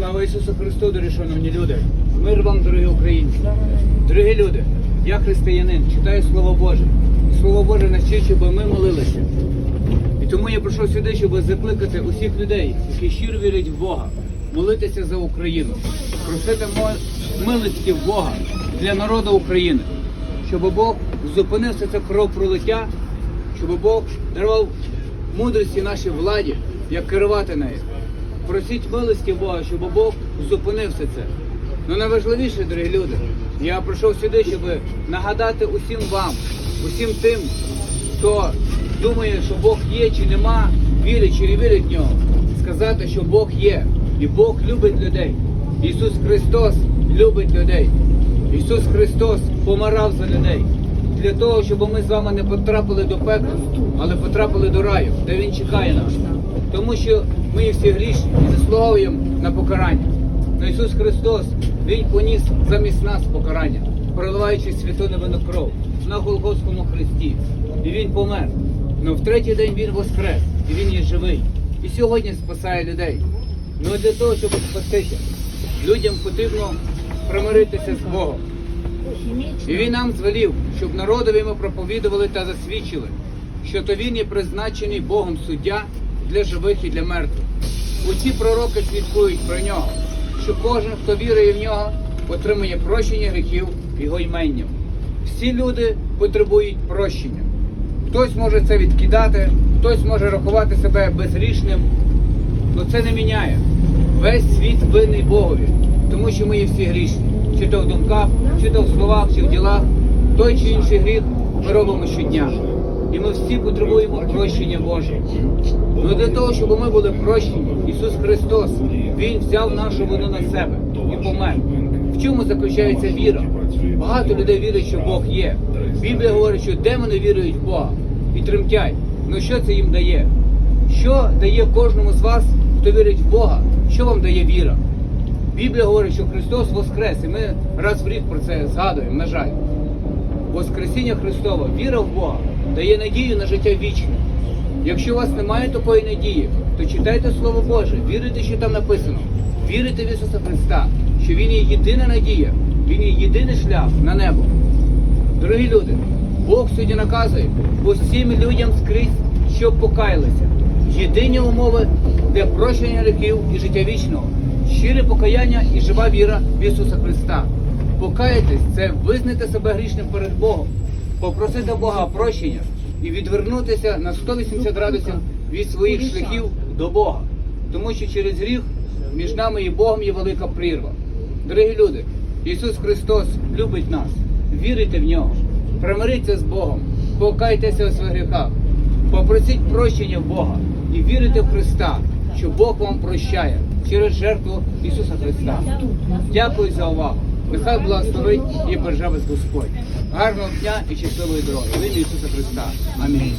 Слава Ісусу Христу, дорогі шановні люди! Мир вам, дорогі українці! Дорогі люди, я християнин, читаю Слово Боже. І Слово Боже нас вчить, щоб ми молилися. І тому я прийшов сюди, щоб закликати усіх людей, які щиро вірять в Бога, молитися за Україну, просити милості в Бога для народу України, щоб Бог зупинив все це кровопролиття, щоб Бог дарував мудрості нашій владі, як керувати нею. Просіть милості Бога, щоб Бог зупинив все це. Ну найважливіше, дорогі люди, я прийшов сюди, щоб нагадати усім вам, усім тим, хто думає, що Бог є чи нема, вірить чи не вірить в нього, сказати, що Бог є, і Бог любить людей. Ісус Христос любить людей. Ісус Христос помирав за людей для того, щоб ми з вами не потрапили до пекла, але потрапили до раю, де Він чекає нас. Тому що ми всі грішні і заслуговуємо на покарання. Но Ісус Христос, Він поніс замість нас покарання, проливаючи святу невинну кров на Голгофському хресті. І Він помер. Но в третій день Він воскрес, і Він є живий. І сьогодні спасає людей. Ну для того, щоб спастися, людям потрібно примиритися з Богом. І він нам звелів, щоб народові ми проповідували та засвідчили, що то він є призначений Богом суддя для живих і для мертвих. Усі пророки свідкують про нього, що кожен, хто вірує в нього, отримує прощення гріхів його іменням. Всі люди потребують прощення. Хтось може це відкидати, хтось може рахувати себе безгрішним, але це не міняє. Весь світ винний Богові, тому що ми є всі грішні. Чи то в думках, чи то в словах, чи в ділах. Той чи інший гріх ми робимо щодня. І ми всі потребуємо прощення Боже. Ну для того, щоб ми були прощені, Ісус Христос, Він взяв нашу вину на себе і помер. В чому заключається віра? Багато людей вірять, що Бог є. Біблія говорить, що демони вірують в Бога і тремтять. Ну що це їм дає? Що дає кожному з вас, хто вірить в Бога? Що вам дає віра? Біблія говорить, що Христос воскрес, і ми раз в рік про це згадуємо, на жаль. Воскресіння Христова, віра в Бога дає надію на життя вічне. Якщо у вас немає такої надії, то читайте Слово Боже, вірите, що там написано. Вірите в Ісуса Христа, що Він є єдина надія, Він є єдиний шлях на небо. Дорогі люди, Бог сьогодні наказує усім людям скрізь, щоб покаялися. Єдині умови для прощення гріхів і життя вічного, щире покаяння і жива віра в Ісуса Христа. Покаятись це визнати себе грішним перед Богом, попросити Бога прощення і відвернутися на 180 градусів від своїх шляхів до Бога. Тому що через гріх між нами і Богом є велика прірва. Дорогі люди, Ісус Христос любить нас. Вірите в нього, примиріться з Богом, покайтеся у своїх гріхах, попросіть прощення в Бога і вірите в Христа, що Бог вам прощає через жертву Ісуса Христа. Дякую за увагу. Нехай благословить і береже вас Господь. Гарного дня і щасливої дороги. В Ісуса Христа. Амінь.